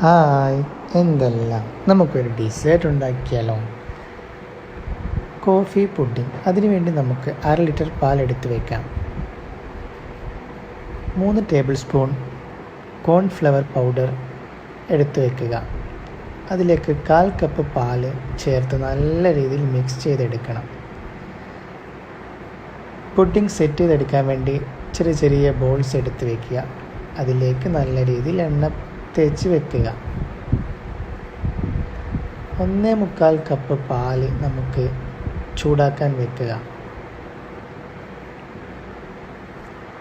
Hi എന്തെല്ലാം? നമുക്കൊരു dessert ഉണ്ടാക്കിയാലോ? കോഫി പുഡിംഗ് അതിനുവേണ്ടി നമുക്ക് അര ലിറ്റർ പാൽ എടുത്ത് വയ്ക്കാം മൂന്ന് ടേബിൾ സ്പൂൺ കോൺഫ്ലവർ പൗഡർ എടുത്ത് വയ്ക്കുക അതിലേക്ക് കാൽ കപ്പ് പാൽ ചേർത്ത് നല്ല രീതിയിൽ മിക്സ് ചെയ്തെടുക്കണം. പുഡിംഗ് സെറ്റ് ചെയ്തെടുക്കാൻ വേണ്ടി ചെറിയ ചെറിയ ബോൾസ് എടുത്ത് വയ്ക്കുക അതിലേക്ക് നല്ല രീതിയിൽ എണ്ണ തേച്ച് വെക്കുക. ഒന്നേ മുക്കാൽ കപ്പ് പാൽ നമുക്ക് ചൂടാക്കാൻ വെക്കുക.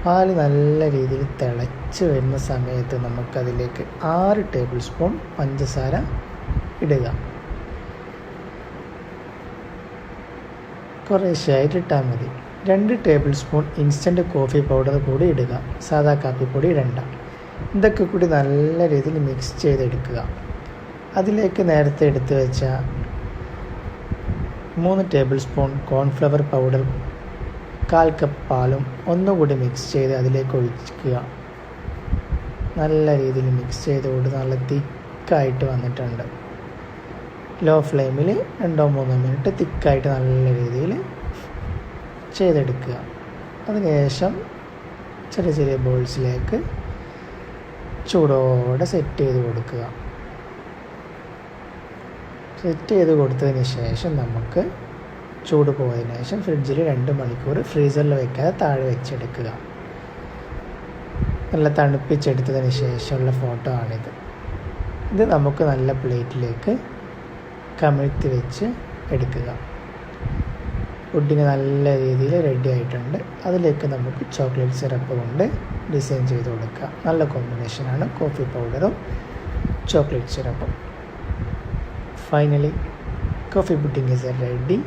പാൽ നല്ല രീതിയിൽ തിളച്ച് വരുന്ന സമയത്ത് നമുക്കതിലേക്ക് ആറ് ടേബിൾ സ്പൂൺ പഞ്ചസാര ഇടുക. കുറേശ്ശായിട്ട് ഇട്ടാൽ മതി. രണ്ട് tablespoon instant coffee powder കൂടി ഇടുക. സാദാ കാപ്പിപ്പൊടി ഇടണ്ട ഇതൊക്കെ കൂടി നല്ല രീതിയിൽ മിക്സ് ചെയ്തെടുക്കുക. അതിലേക്ക് നേരത്തെ എടുത്തു വെച്ച മൂന്ന് ടേബിൾ സ്പൂൺ കോൺഫ്ലവർ പൗഡർ കാൽ കപ്പ് പാലും ഒന്നുകൂടി മിക്സ് ചെയ്ത് അതിലേക്ക് ഒഴിക്കുക. നല്ല രീതിയിൽ മിക്സ് ചെയ്തുകൊണ്ട് നല്ല തിക്കായിട്ട് വന്നിട്ടുണ്ട്. ലോ ഫ്ലെയിമിൽ രണ്ടോ മൂന്നോ മിനിറ്റ് തിക്കായിട്ട് നല്ല രീതിയിൽ ചെയ്തെടുക്കുക. അതിനുശേഷം ചെറിയ ചെറിയ ബോൾസിലേക്ക് ചൂടോടെ സെറ്റ് ചെയ്ത് കൊടുക്കുക. സെറ്റ് ചെയ്ത് കൊടുത്തതിന് ശേഷം നമുക്ക് ചൂട് പോയതിനു ശേഷം ഫ്രിഡ്ജിൽ രണ്ട് മണിക്കൂർ ഫ്രീസറിൽ വെക്കാതെ താഴെ വെച്ചെടുക്കുക. നല്ല തണുപ്പിച്ചെടുത്തതിന് ശേഷമുള്ള ഫോട്ടോ ആണിത്. ഇത് നമുക്ക് നല്ല പ്ലേറ്റിലേക്ക് കമിഴ്ത്തി വെച്ച് എടുക്കുക. പുഡിങ് നല്ല രീതിയിൽ റെഡി ആയിട്ടുണ്ട്. അതിലേക്ക് നമുക്ക് ചോക്ലേറ്റ് സിറപ്പ് കൊണ്ട് ഡിസൈൻ ചെയ്ത് കൊടുക്കാം. നല്ല കോമ്പിനേഷനാണ് കോഫി പൗഡറും chocolate സിറപ്പും finally coffee pudding is ready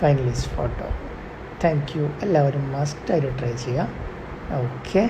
finalist photo thank you എല്ലാവരും മസ്റ്റായിട്ട് ട്രൈ ചെയ്യുക. ഓക്കെ